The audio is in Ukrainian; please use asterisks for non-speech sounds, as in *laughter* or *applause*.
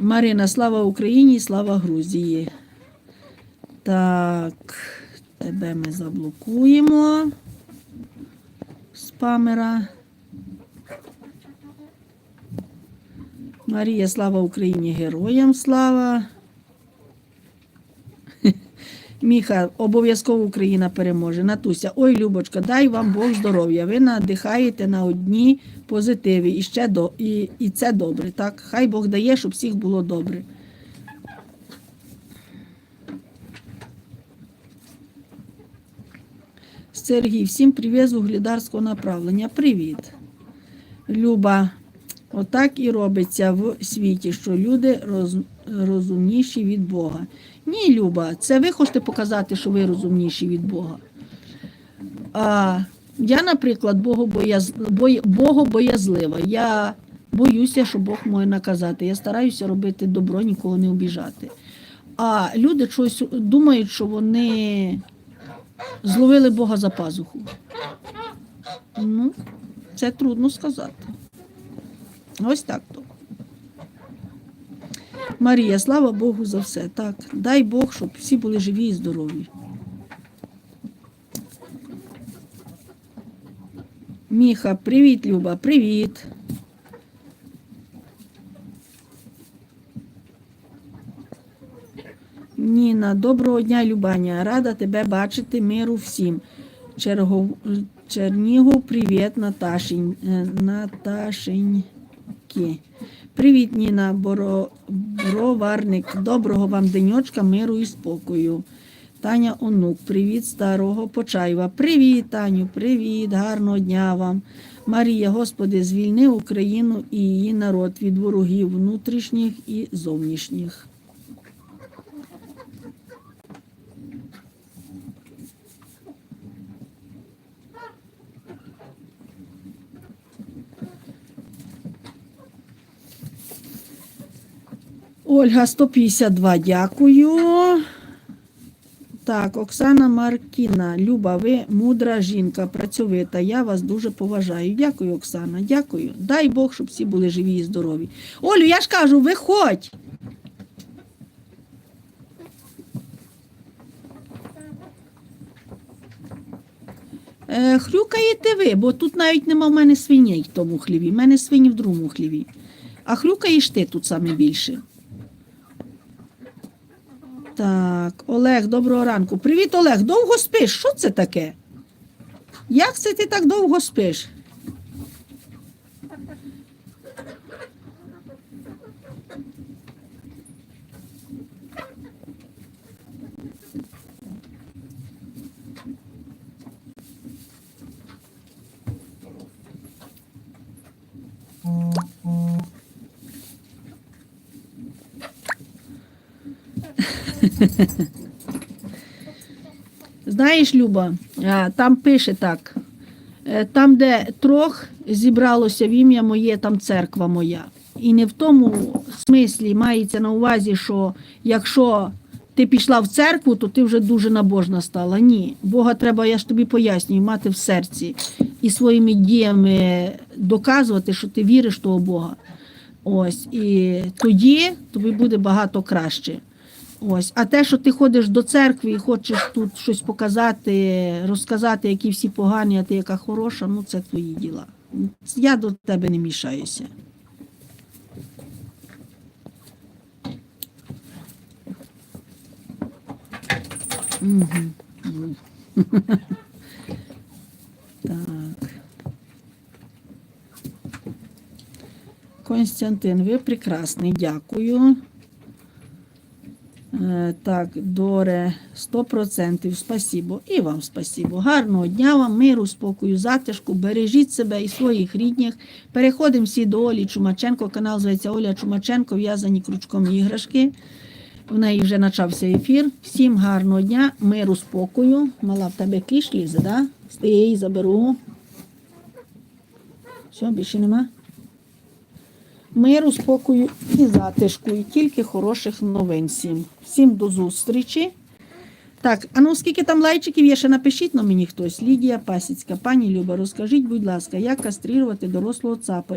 Марина, слава Україні, слава Грузії. Так, тебе ми заблокуємо. Спамера. Марія, слава Україні, героям слава. Міха, обов'язково Україна переможе. Натуся, ой, Любочка, дай вам Бог здоров'я. Ви надихаєте на одні позитиві. І, ще до, і, і це добре. Так? Хай Бог дає, щоб всіх було добре. Сергій, всім привіт з углідарського направлення. Привіт. Люба, отак і робиться в світі, що люди роз, розумніші від Бога. Ні, Люба, це ви хочете показати, що ви розумніші від Бога. А я, наприклад, богобояз... богобоязлива. Я боюся, що Бог може наказати. Я стараюся робити добро, нікого не обіжати. А люди щось думають, що вони зловили Бога за пазуху. Ну, це трудно сказати. Ось так то. Марія, слава Богу за все. Так, дай Бог, щоб всі були живі і здорові. Міха, привіт, Люба, привіт. Ніна, доброго дня, Любаня. Рада тебе бачити, миру всім. Чергов... Чернігов, привіт, Наташень... е, Наташеньки. Привіт, Ніна Боро... Броварник. Доброго вам денечка, миру і спокою. Таня Онук, привіт старого Почаєва. Привіт, Таню, привіт, гарного дня вам. Марія, Господи, звільни Україну і її народ від ворогів внутрішніх і зовнішніх. Ольга 152, дякую. Так, Оксана Маркіна, Люба, ви мудра жінка, працьовита. Я вас дуже поважаю. Дякую, Оксана. Дякую. Дай Бог, щоб всі були живі і здорові. Олю, я ж кажу, виходь. Е, хрюкаєте ви, бо тут навіть нема в мене свиней в тому хліві. В мене свині в другому хліві. А хрюкаєш ти тут саме більше. Так, Олег, доброго ранку. Привіт, Олег. Довго спиш? Що це таке? Як це ти так довго спиш? *laughs* Знаєш, Люба, там пише так: е, там, де трох зібралося в ім'я моє, там церква моя. І не в тому смислі мається на увазі, що якщо ти пішла в церкву, то ти вже дуже набожна стала. Ні. Бога треба, я ж тобі пояснюю, мати в серці і своїми діями доказувати, що ти віриш в того Бога. Ось, і тоді тобі буде багато краще. Ось, а те, що ти ходиш до церкви і хочеш тут щось показати, розказати, які всі погані, а ти яка хороша, ну це твої діла. Я до тебе не мішаюся. *laughs* Так. Константин, ви прекрасний, дякую. Е, Так, Доре, 100%. Спасибо. І вам спасибо. Гарного дня вам, миру, спокою, затишку. Бережіть себе і своїх рідних. Переходимо всі до Олі Чумаченко. Канал зветься Оля Чумаченко, в'язані крючком іграшки. В неї вже почався ефір. Всім гарного дня, миру, спокою. Мала в тебе киш лізе, да? Стій, заберу. Все, більше нема миру, спокою і затишку, і тільки хороших новин всім. Всім до зустрічі. Так, а ну скільки там лайчиків є, ще напишіть на мені хтось. Лідія Пасіцька. Пані Люба, розкажіть, будь ласка, як кастрирувати дорослого цапа?